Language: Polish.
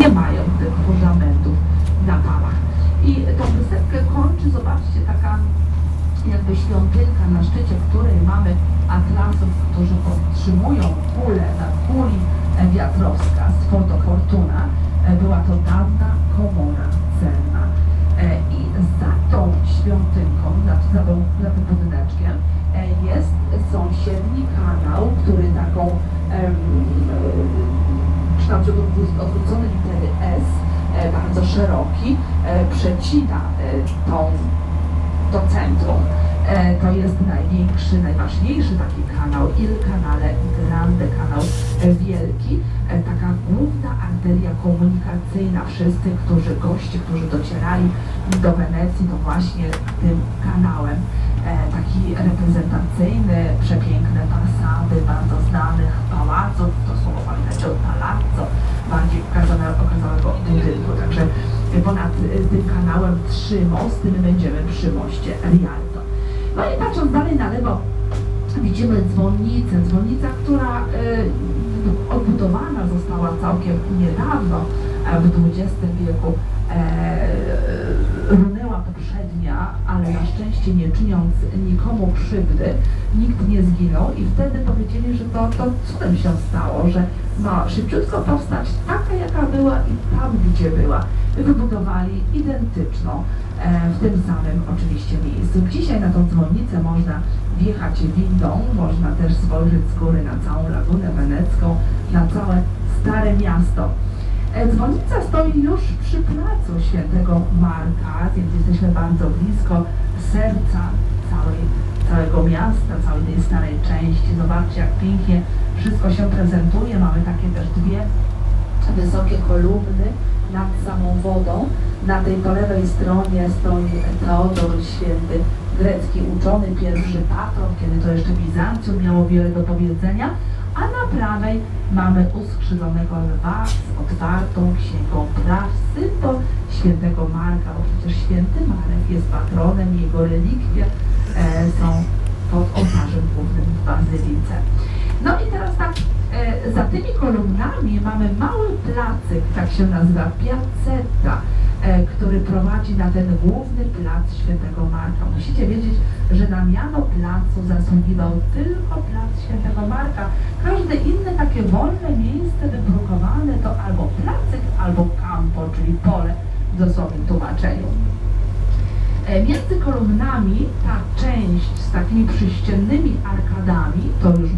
nie mają tych ornamentów na pałach. I tą wysepkę kończy, zobaczcie, taka jakby świątynka na szczycie, której mamy atlasów, którzy podtrzymują kulę na kuli wiatrowska z fotofortuna. E, Była to dawna komora celna. E, I za tą świątynką, za, za, tą, za tym budyneczkiem e, jest sąsiedni kanał, który taką kształcie odwró- odwróconej litery S, e, bardzo szeroki, e, przecina e, tą, to centrum. To jest największy, najważniejszy taki kanał, Il Canale Grande, kanał wielki, taka główna arteria komunikacyjna. Wszyscy, którzy, goście, którzy docierali do Wenecji, to właśnie tym kanałem. Taki reprezentacyjny, przepiękne fasady ponad e, tym kanałem trzy mosty, my będziemy przy moście Rialto. No i patrząc dalej na lewo, widzimy dzwonnicę. Dzwonnica, która e, odbudowana została całkiem niedawno, e, w XX wieku. E, ale na szczęście nie czyniąc nikomu krzywdy, nikt nie zginął i wtedy powiedzieli, że to, to cudem się stało, że ma szybciutko powstać taka, jaka była i tam, gdzie była. Wybudowali identyczną e, w tym samym oczywiście miejscu. Dzisiaj na tą dzwonnicę można wjechać windą, można też spojrzeć z góry na całą lagunę wenecką, na całe Stare Miasto. E, Dzwonnica stoi już przy placu Świętego Marka, więc jesteśmy bardzo blisko serca całej, całego miasta, całej tej starej części. Zobaczcie, jak pięknie wszystko się prezentuje. Mamy takie też dwie wysokie kolumny nad samą wodą. Na tej po lewej stronie stoi Teodor Święty, grecki uczony, pierwszy patron, kiedy to jeszcze Bizancjum miało wiele do powiedzenia, a na prawej mamy uskrzydlonego lwa z otwartą księgą praw, symbol świętego Marka, bo przecież święty Marek jest patronem, jego relikwie e, są pod ołtarzem głównym w Bazylice. No i teraz tak, e, za tymi kolumnami mamy mały placyk, tak się nazywa, piazzetta, e, który prowadzi na ten główny plac Świętego Marka. Musicie wiedzieć, że na miano placu zasługiwał tylko plac Świętego Marka. Każde inne takie wolne miejsce wybrukowane to albo placyk, albo campo, czyli pole w dosłownym tłumaczeniu. E, Między kolumnami ta część z takimi przyściennymi arkadami, to już